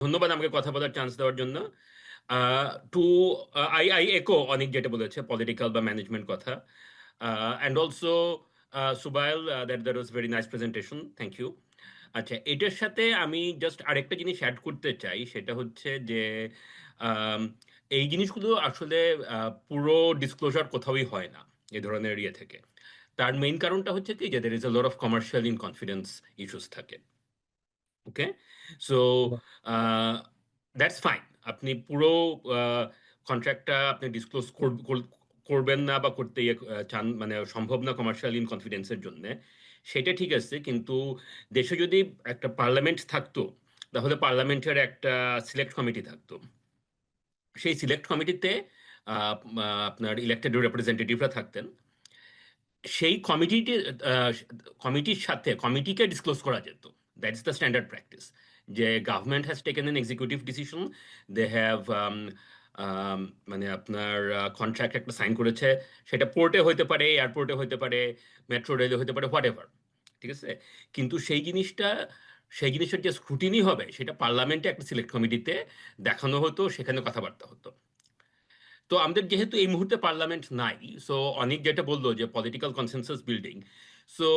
ধন্যবাদ আমাকে কথা বলার চান্স দেওয়ার জন্য। টু আই আই একো অনেক যেটা বলেছে পলিটিক্যাল বা ম্যানেজমেন্ট কথা। And also সুবাইল that that was very nice presentation thank you আচ্ছা এটার সাথে আমি জাস্ট আরেকটা জিনিস অ্যাড করতে চাই, সেটা হচ্ছে যে এই জিনিসগুলো আসলে পুরো ডিসক্লোজার কোথাওই হয় না, এ ধরনের ইয়ে থেকে। তার মেইন কারণটা হচ্ছে কি, যে there is a lot of commercial in confidence issues থাকে। ওকে? সো দ্যাটস ফাইন আপনি পুরো কন্ট্রাক্টটা আপনি ডিসক্লোজ করবেন না বা করতে ইয়ে, চান মানে সম্ভব না কমার্শিয়াল ইন কনফিডেন্সের জন্য। সেটা ঠিক আছে কিন্তু দেশে যদি একটা পার্লামেন্ট থাকতো তাহলে পার্লামেন্টের একটা সিলেক্ট কমিটি থাকতো। সেই সিলেক্ট কমিটিতে আপনার ইলেক্টেড রিপ্রেজেন্টেটিভরা থাকতেন। সেই কমিটিটি কমিটির সাথে কমিটিকে ডিসক্লোজ করা যেত। That is the standard practice যে government has taken an executive decision they have মানে আপনার কন্ট্রাক্ট একটা সাইন করেছে। সেটা পোর্টে হতে পারে এয়ারপোর্টে হতে পারে মেট্রো রেলে হতে পারে হোয়াট এভার ঠিক আছে? কিন্তু সেই জিনিসটা, সেই জিনিসের যে স্ক্রুটিনি হবে, সেটা পার্লামেন্টে একটা সিলেক্ট কমিটিতে দেখানো হতো, সেখানে কথাবার্তা হতো। তো আমাদের যেহেতু এই মুহূর্তে পার্লামেন্ট নাই সো অনেক যেটা বলল যে পলিটিক্যাল কনসেনসাস বিল্ডিং সো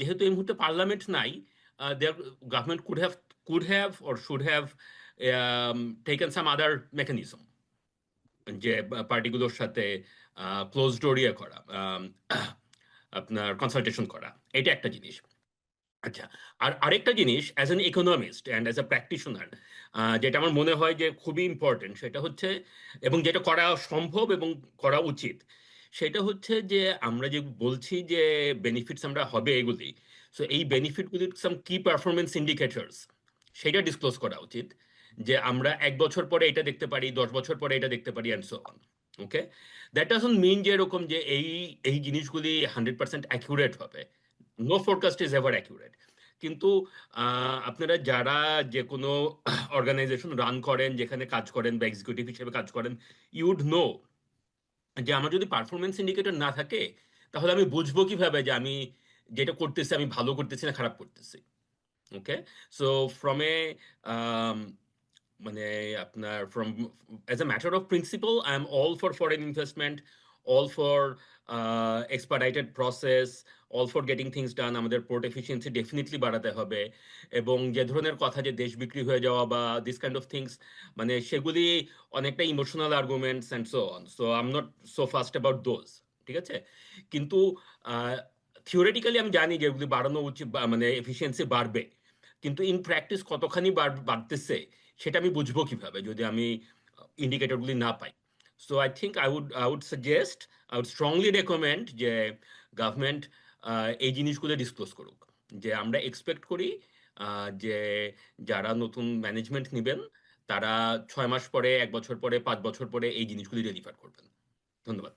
যেহেতু এই মুহূর্তে পার্লামেন্ট নাই there government could have could have or should have taken some other mechanism যে পার্টিগুলোর সাথে ক্লোজ ডোরিয়া করা um, আপনার কনসালটেশন করা এটা একটা জিনিস। আচ্ছা আর আরেকটা জিনিস as an economist and as a practitioner যেটা আমার মনে হয় যে খুবই ইম্পর্টেন্ট সেটা হচ্ছে এবং যেটা করা সম্ভব এবং করা উচিত সেটা হচ্ছে যে, আমরা যে বলছি যে বেনিফিটস আমরা হবে এগুলি সো এই বেনিফিটগুলির সাম কি পারফরমেন্স ইন্ডিকেটরস সেটা ডিসক্লোজ করা উচিত, যে আমরা এক বছর পরে এটা দেখতে পারি, দশ বছর পরে এটা দেখতে পারি and so on okay that doesn't mean যে এরকম যে এই এই জিনিসগুলি হান্ড্রেড পার্সেন্ট অ্যাকিউরেট হবে no forecast is ever accurate কিন্তু আপনারা যারা যে কোনো অর্গানাইজেশন রান করেন, যেখানে কাজ করেন বা এক্সিকিউটিভ হিসেবে কাজ করেন ইউড নো যে আমার যদি পারফরমেন্স ইন্ডিকেটর না থাকে, তাহলে আমি বুঝব কীভাবে যে আমি যেটা করতেছি, আমি ভালো করতেছি না খারাপ করতেছি। ওকে সো ফ্রম এ মানে আপনার from as a matter of principle I am all for foreign investment all for expedited process all for getting things done আমাদের পোর্ট এফিসিয়েন্সি ডেফিনেটলি বাড়াতে হবে। এবং যে ধরনের কথা যে দেশ বিক্রি হয়ে যাওয়া বা দিস কাইন্ড অফ থিংস মানে সেগুলি অনেকটা emotional arguments and so on so I am not so fast about those ঠিক আছে? কিন্তু থিওরিটিক্যালি আমি জানি যে এগুলি বাড়ানো উচিত মানে এফিসিয়েন্সি বাড়বে। কিন্তু ইন প্র্যাকটিস কতখানি বাড়- বাড়তেছে, সেটা আমি বুঝব কীভাবে, যদি আমি ইন্ডিকেটরগুলি না পাই। So I think I would I would suggest, I would strongly recommend যে গভর্নমেন্ট এই জিনিসগুলো ডিসক্লোজ করুক। যে আমরা এক্সপেক্ট করি যে যারা নতুন ম্যানেজমেন্ট নেবেন, তারা ছয় মাস পরে, এক বছর পরে, পাঁচ বছর পরে এই জিনিসগুলি ডেলিভার করবেন। ধন্যবাদ।